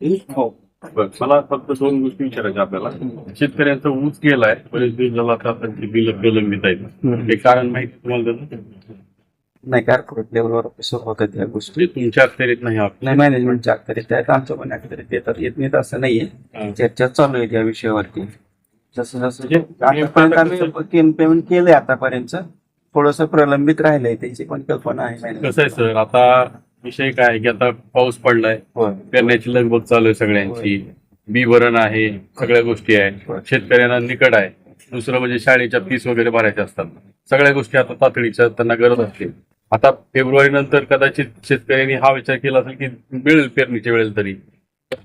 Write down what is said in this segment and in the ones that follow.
हो बरं, मला फक्त दोन गोष्टी विचारायच्या आपल्याला. शेतकऱ्यांचा ऊस गेलाय बरेच दिवस झाला आता त्यांची बिल प्रलंबित आहेत. हे कारण माहिती तुम्हाला त्याचं? नाही कॉर्पोरेट लेवलवर सुरू होतात त्या गोष्टी? तुमच्या अखत्यारीत नाही नाही मॅनेजमेंटच्या अखत्यारीत आहेत आमच्या पण अखत्यारीत येतात येत नाहीत असं नाहीये. चर्चा चालू आहे त्या विषयावरती. जसं जसं म्हणजे आतापर्यंत आम्ही पेमेंट केलंय आतापर्यंत. थोडस प्रलंबित राहिलंय त्याची पण कल्पना आहे. कसं आहे सर? आता विषय काय की आता पाऊस पडलाय. पेरण्याची लगबग चालू आहे सगळ्यांची. बी भरण आहे सगळ्या गोष्टी आहे शेतकऱ्यांना निकड आहे. दुसरं म्हणजे शाळेच्या फीस वगैरे भरायच्या असतात. सगळ्या गोष्टी आता तातडीच्या त्यांना गरज असते. आता फेब्रुवारी नंतर कदाचित शेतकऱ्यांनी हा विचार केला असेल की मिळेल पेरणीच्या वेळेला तरी.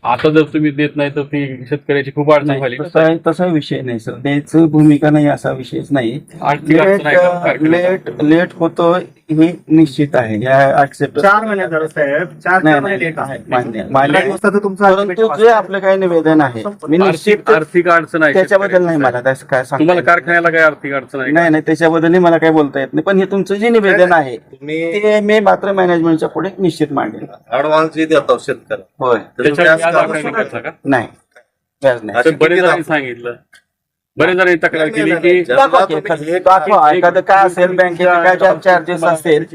आता जर तुम्ही देत नाही तर ती शेतकऱ्याची खूप अडचण नाही झाली तसा तसा विषय नाही सर. द्यायचं भूमिका नाही असा विषयच नाही? लेट लेट होतो हे निश्चित आहे. या ऍक्सेप्ट चार महिने झालं साहेब. चार नाही महिने नाही. लेट आहे. मान्य मान्य काही दिवसाचं तुमचं परंतु जे आपलं काही निवेदन आहे मी आर्थिक निश्चित आर्थिक अडचण आहे त्याच्याबद्दल नाही मला. त्याचं काय सांगता तुम्हाला येत कारखान्याला काय आर्थिक अडचण आहे का? नाही नाही त्याच्याबद्दल मला काय बोलता येत नाही. पण हे तुमचं जे निवेदन आहे ते मी मात्र मॅनेजमेंटच्या पुढे निश्चित मांडेल ऍडव्हान्स जे देतो शेतकरी होय. त्याच्यावर त्याचं व्याज व्याज आकारणी करता का? नाही. व्याज नाही. असं बरेच जणांनी सांगितलं. बरेच जणांनी तक्रार नाही, केली की नाही. दाखवा की एखादं- दाखवा एखादं काय असेल बँकेचे काय चार्जेस असेल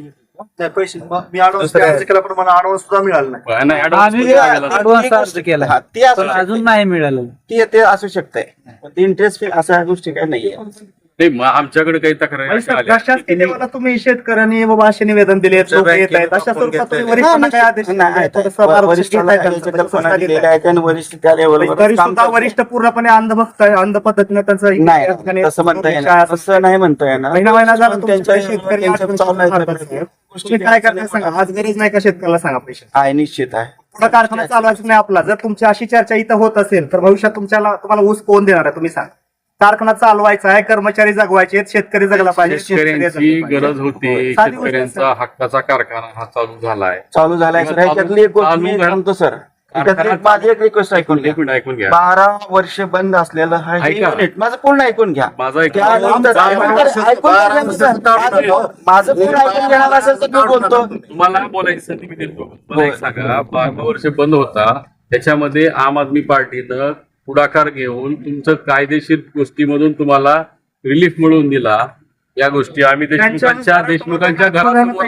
नाही, पैसे मी अर्ज केला पण मला ऍडव्हान्स सुद्धा मिळाला नाही. नाही, advance आम्ही मध्ये लागेल आता. advance अर्ज केला. हा, ते असू शकतंय. नाही मिळालं. ते ते असू शकतंय. पण ते इंटरेस्ट अशा गोष्टी काय नाहीये. नाही मग आमच्याकडे काही तक्रारी तुम्ही शेतकऱ्यांनी बाबा असे निवेदन दिले तुमच्या लोक येत आहेत. बँकेत अशा आपण स्वरूपात तुम्ही घेतलंय. वरिष्ठांना काय आदेश नाही, दिले? आहे. थोडंसं मार्गदर्शन वरिष्ठांना केलंय द्यायच्या त्यांचं, कल्पना सांगितलंय. दिलेल्या आहेत आणि वरिष्ठ त्या लेवलवर तरी सुद्धा वरिष्ठ पूर्णपणे अंधभक्त आहे अंध पद्धतीने त्यांचं नाही तसं म्हणता शाळा येणार तसं नाही म्हणता येणार. महिना महिना झाला त्यांच्या शेतकरी त्यांच्या चालू आहेत करतात, तुम्ही काय करताय सांगा. आज गरज नाही का शेतकऱ्याला सांगा पैसे? आहे निश्चित आहे. पुढे कारखाना चालवायचा नाही आपला. जर तुमची अशी चर्चा इथं होत असेल तर भविष्यात तुमच्याला तुम्हाला ऊस कोण देणार आहे? तुम्ही सांगा. कारखाना चालवायचा आहे कर्मचारी जगवायचे आहेत, शेतकरी जगला पाहिजे शेतकरी जगले शेतकऱ्यांची. गरज होती साधी गोष्ट आहे, शेतकऱ्यांचा हक्काचा कारखाना हा चालू झालाय. चालू झालाय सर. ह्याच्यातली एक गोष्ट मी चालू घड- सांगतो सर. एक माझी एक रिक्वेस्ट ऐकून घ्या. एक मिनिट ऐकून घ्या. बारा वर्ष बंद असलेलं हा हे ऐका. माझं पूर्ण ऐकून घ्या. माझा एक त्यानंतर बारा ऐकून वर्ष- घ्या, ऐकून घ्या बारा मी वर्ष सर. सुद्धा माझं- माझं पूर्ण ऐकून घेणार असेल तर मी बोलतो. तुम्हाला बोलायची संधी मी देतो. मला एक सांगा बारा वर्ष बंद होता. त्याच्यामध्ये आम आदमी पार्टीनं पुढाकार घेऊन तुमचं कायदेशीर गोष्टीमधून तुम्हाला रिलीफ मिळवून दिला. या गोष्टी आम्ही देशमुखांच्या देशमुखांच्या घरासमोर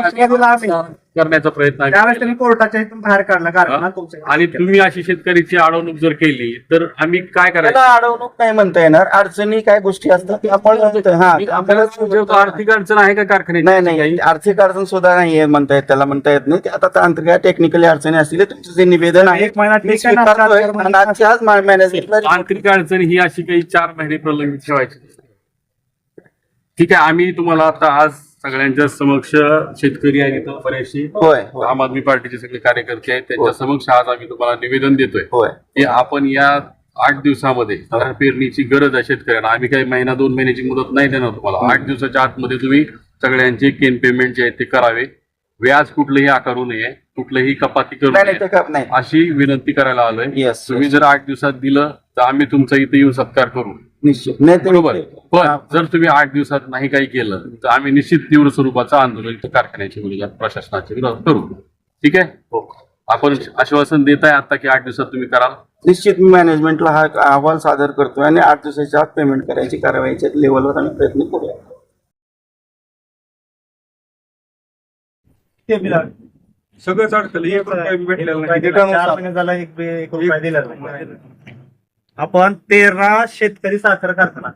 करण्याचा प्रयत्न आम्ही त्यावेळेस केला. त्यांनी कोर्टाच्या इथून बाहेर काढला कारखाना? तुमच्या आणि तुम्ही अशी शेतकऱ्याची अडवणूक जर केली तर आम्ही काय करायचं? अडवणूक नाही म्हणता येणार. अडचणी काय गोष्टी असतात आपण हा आपल्याला आर्थिक अडचण आहे का कारखान्याची? नाही नाही आर्थिक अडचण सुद्धा नाही म्हणता येत त्याला म्हणता येत नाही. ते आता तांत्रिक टेक्निकली अडचणी असतील तुमचं जे निवेदन आहे एक महिना मी ठीक आहे ना, स्वीकारतोय. चार- चार आणि आजच्या आज मॅनेजमेंटला तांत्रिक अडचण ही अशी काही चार महिने प्रलंबित ठेवायची ठीक आहे आम्ही तुम्हाला आता आज सगळ्यांच्या समक्ष शेतकरी आणि इतर बरेचसे होय होय. आम आदमी पार्टीचे सगळे कार्यकर्ते आहेत त्यांच्या समक्ष आज आम्ही तुम्हाला निवेदन देतोय. होय. की आपण या आठ दिवसामध्ये कारण पेरणीची गरज आहे शेतकऱ्यांना. आम्ही काही महिना दोन महिन्याची मुदत नाही देणार तुम्हाला. आठ दिवसाच्या आतमध्ये तुम्ही सगळ्यांचे केन पेमेंट जे आहे ते करावे. व्याज कुठलंही आकारू नये कुठलंही कपाती करू नाही नाही नये ते का- नाही. अशी विनंती करायला आलोय. Yes, तुम्ही जर आठ दिवसात दिलं तर आम्ही तुमचा इथे येऊन सत्कार करू. निश्चित. नाही ते- बरोबर? पण जर तुम्ही आठ दिवसात नाही काही केलं तर आम्ही निश्चित तीव्र स्वरूपाचं आंदोलन इथं कारखान्याच्या विरोधात प्रशासनाच्या विरोधात करू. ठीक आहे? हो. आपण आश्वासन देत आहे आता की आठ दिवसात तुम्ही कराल? निश्चित. मी मॅनेजमेंटला हा अहवाल सादर करतोय आणि आठ दिवसाच्या आत पेमेंट करायची कारवाईच्या लेवलवर आम्ही प्रयत्न करूया. ते बिल- सगळंच अडकलं. एक रुपया बी भेटलेला नाही. चार महिने झाला एक बी- एक रुपया दिला नाही. आपण तेरा शेतकरी साखर कारखाना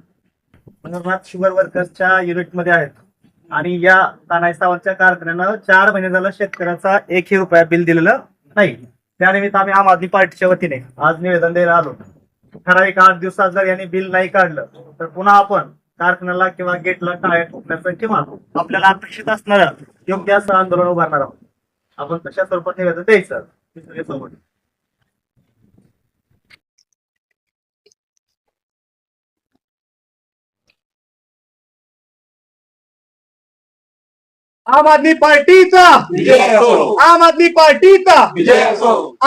मनोरनाथ शुगर वर्कर्सच्या युनिटमध्ये आहेत. आणि या तानाई सावंतच्या कारखान्यानं चार महिने झालं शेतकऱ्याचा एकही रुपया बिल दिलेलं नाही. त्यानिमित्त आम्ही आम आदमी पार्टीच्या वतीने आज निवेदन द्यायला आलो. ठराविक आठ दिवसात जर यांनी बिल नाही काढलं. तर पुन्हा आपण कारखान्याला किंवा गेटला टाळ्या ठोकण्याचं किंवा आपल्याला अपेक्षित असणारं योग्य असं आंदोलन उभारणार आहोत. आपण कशा स्वरूपात निवेदन द्यायचं हे सगळे सोबत. आम आदमी पार्टीचा. आम आदमी पार्टीचा.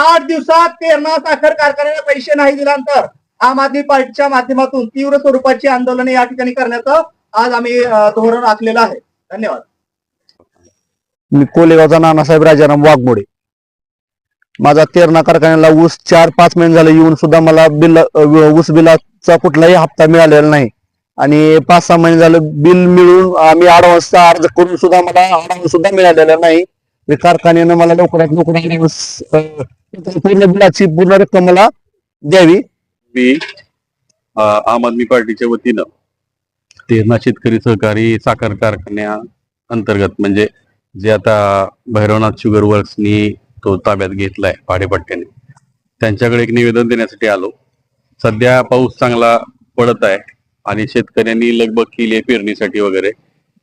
आठ दिवसात तेरणा साखर कारखान्याला पैसे नाही दिल्यानंतर आम आदमी पार्टीच्या माध्यमातून तीव्र स्वरूपाची आंदोलने या ठिकाणी करण्याचं आज आम्ही धोरण आखलेलं आहे. धन्यवाद. मी कोलेगावचा नानासाहेब राजाराम वाघमोडे. माझा तेरणा कारखान्याला ऊस चार पाच महिने झाले येऊन सुद्धा मला बिल ऊस बिलाचा कुठलाही हप्ता मिळालेला नाही. आणि पाच सहा महिने झालं बिल मिळून आम्ही अडवान्सचा अर्ज करून सुद्धा मला अडवान्स सुद्धा मिळालेला नाही. कारखान्यानं मला लवकरात लवकर पूर्ण बिलाची पूर्ण रक्कम मला द्यावी. मी आम आदमी पार्टीच्या वतीनं तेरणा शेतकरी सहकारी साखर कारखान्या अंतर्गत म्हणजे जे आता भैरवनाथ शुगर वर्क्सनी तो ताब्यात घेतलाय भाडेपट्ट्याने त्यांच्याकडे एक निवेदन देण्यासाठी आलो. सध्या पाऊस चांगला पडत आहे आणि शेतकऱ्यांनी लगबग केली आहे पेरणीसाठी वगैरे.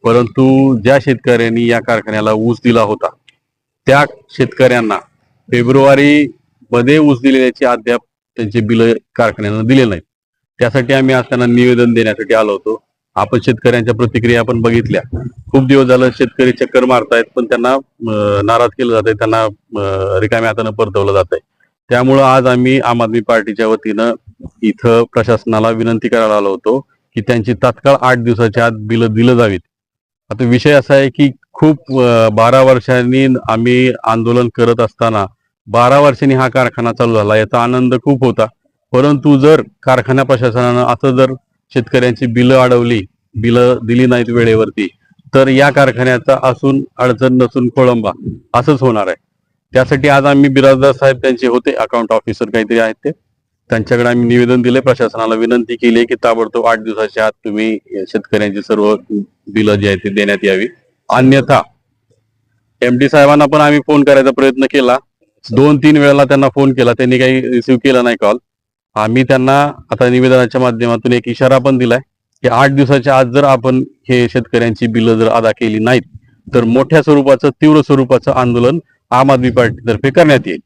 परंतु ज्या शेतकऱ्यांनी या कारखान्याला ऊस दिला होता त्या शेतकऱ्यांना फेब्रुवारी मध्ये ऊस दिलेल्याची अद्याप त्यांचे बिल कारखान्यानं दिले नाहीत. त्यासाठी आम्ही आज त्यांना निवेदन देण्यासाठी आलो होतो. आपण शेतकऱ्यांच्या प्रतिक्रिया आपण बघितल्या. खूप दिवस झालं शेतकरी चक्कर मारतायत पण त्यांना नाराज केलं जात आहे त्यांना रिकाम्या हातानं परतवलं जात आहे त्यामुळं आज आम्ही आम आदमी पार्टीच्या वतीनं इथं प्रशासनाला विनंती करायला आलो होतो की त्यांची तात्काळ आठ दिवसाच्या आत बिलं दिलं जावीत. आता विषय असा आहे की खूप बारा वर्षांनी आम्ही आंदोलन करत असताना बारा वर्षांनी हा कारखाना चालू झाला याचा आनंद खूप होता. परंतु जर कारखाना प्रशासनानं असं जर शेतकऱ्यांची बिलं अडवली बिलं दिली नाहीत वेळेवरती तर या कारखान्याचा असून अडचण नसून खोळंबा असंच होणार आहे. त्यासाठी आज आम्ही बिराजदार साहेब त्यांचे होते अकाउंट ऑफिसर काहीतरी आहेत ते. त्यांच्याकडे आम्ही निवेदन दिले प्रशासनाला विनंती केली की ताबडतोब आठ दिवसाच्या आत तुम्ही शेतकऱ्यांची सर्व बिलं जी आहेत ती देण्यात यावी. अन्यथा एम डी साहेबांना पण आम्ही फोन करायचा प्रयत्न केला. दोन तीन वेळेला त्यांना फोन केला. त्यांनी काही रिसिव्ह केला नाही कॉल आम्ही त्यांना आता निवेदनाच्या माध्यमातून एक इशारा पण दिलाय की आठ दिवसाच्या आज जर आपण हे शेतकऱ्यांची बिलं जर अदा केली नाहीत तर मोठ्या स्वरूपाचं तीव्र स्वरूपाचं आंदोलन आम आदमी पार्टीतर्फे करण्यात येईल.